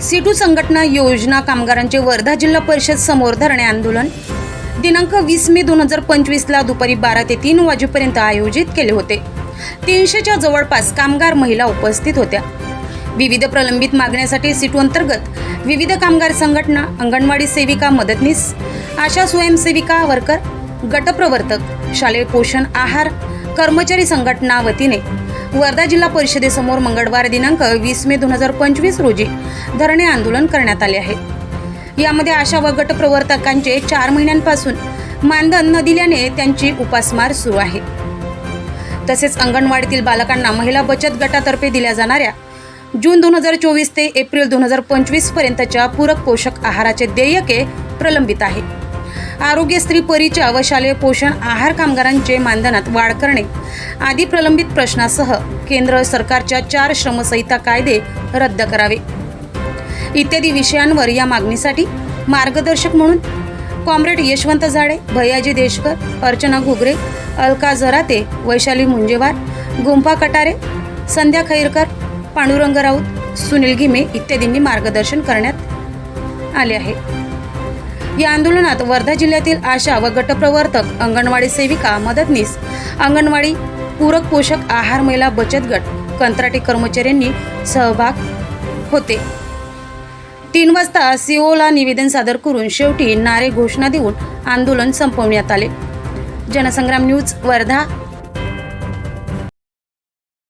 सिटू संघटना योजना कामगारांचे वर्धा जिल्हा परिषद समोर धरणे आंदोलन. दिनांक वीस मे दोन हजार पंचवीसला दुपारी बारा ते तीन वाजेपर्यंत आयोजित केले होते. तीनशेच्या जवळपास कामगार महिला उपस्थित होत्या. विविध प्रलंबित मागण्यासाठी सिटू अंतर्गत विविध कामगार संघटना अंगणवाडी सेविका मदतनीस आशा स्वयंसेविका वर्कर गटप्रवर्तक शालेय पोषण आहार कर्मचारी संघटना वतीने वर्धा जिल्हा परिषदेसमोर मंगळवार दिनांक वीस मे दोन हजार पंचवीस रोजी धरणे आंदोलन करण्यात आले आहे. यामध्ये आशा व गटप्रवर्तकांचे चार महिन्यांपासून मानधन न दिल्याने त्यांची उपासमार सुरू आहे. तसेच अंगणवाडीतील बालकांना महिला बचत गटातर्फे दिल्या जाणाऱ्या जून दोन हजार चोवीस ते एप्रिल दोन हजार पंचवीस पर्यंतच्या पूरक पोषक आहाराचे देयके प्रलंबित आहे. आरोग्य स्त्री परिचय व शालेय पोषण आहार कामगारांचे मानधनात वाढ करणे आदी प्रलंबित प्रश्नासह केंद्र सरकारच्या चार श्रमसंहिता कायदे रद्द करावे. इत्यादी विषयांवर या मागणीसाठी मार्गदर्शक म्हणून कॉम्रेड यशवंत झाडे भैयाजी देशकर अर्चना घुगरे अलका जराते वैशाली मुंजेवार गुंफा कटारे संध्या खैरकर पांडुरंग राऊत सुनील घिमे इत्यादींनी मार्गदर्शन करण्यात आले आहे. या आंदोलनात वर्धा जिल्ह्यातील आशा व गटप्रवर्तक अंगणवाडी सेविका मदतनीस अंगणवाडी पूरक पोषक आहार महिला बचत गट कंत्राटी कर्मचाऱ्यांनी सहभाग होते. तीन वाजता सीओला निवेदन सादर करून शेवटी नारे घोषणा देऊन आंदोलन संपवण्यात आले. जनसंग्राम न्यूज वर्धा.